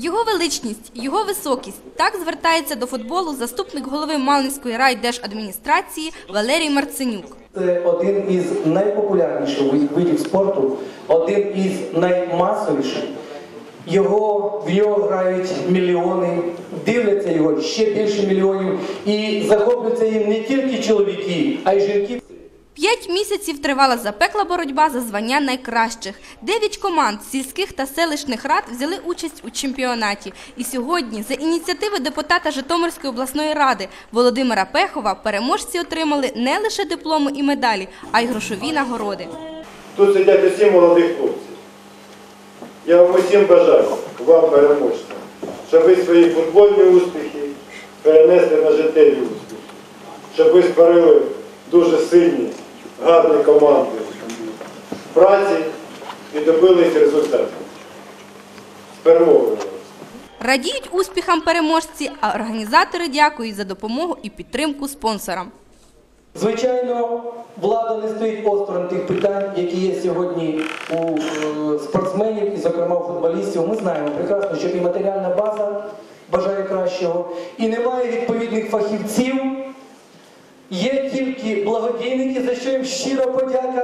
Його величність, його високість так звертається до футболу заступник голови Малинської райдержадміністрації Валерій Марценюк. Це один із найпопулярніших видів спорту, один із наймасовіших. Його в нього грають мільйони, дивляться його ще більше мільйонів і захоплюються їм не тільки чоловіки, а й жінки. П'ять місяців тривала запекла боротьба за звання найкращих. Дев'ять команд сільських та селищних рад взяли участь у чемпіонаті. І сьогодні, за ініціативи депутата Житомирської обласної ради Володимира Пехова, переможці отримали не лише дипломи і медалі, а й грошові нагороди. Тут сидять усі молоді хлопці. Я вам усім бажаю, вам переможцям, щоб ви свої футбольні успіхи перенесли на життєві успіхи, щоб ви створили дуже сильні, гарні команди праці і добились результатів. З перемогою! Радіють успіхам переможці, а організатори дякують за допомогу і підтримку спонсорам. Звичайно, влада не стоїть осторонь тих питань, які є сьогодні у е, спортсменів і, зокрема, у футболістів. Ми знаємо прекрасно, що і матеріальна база бажає кращого, і немає відповідних фахівців. Є тільки благодійники, за що їм щиро подяка.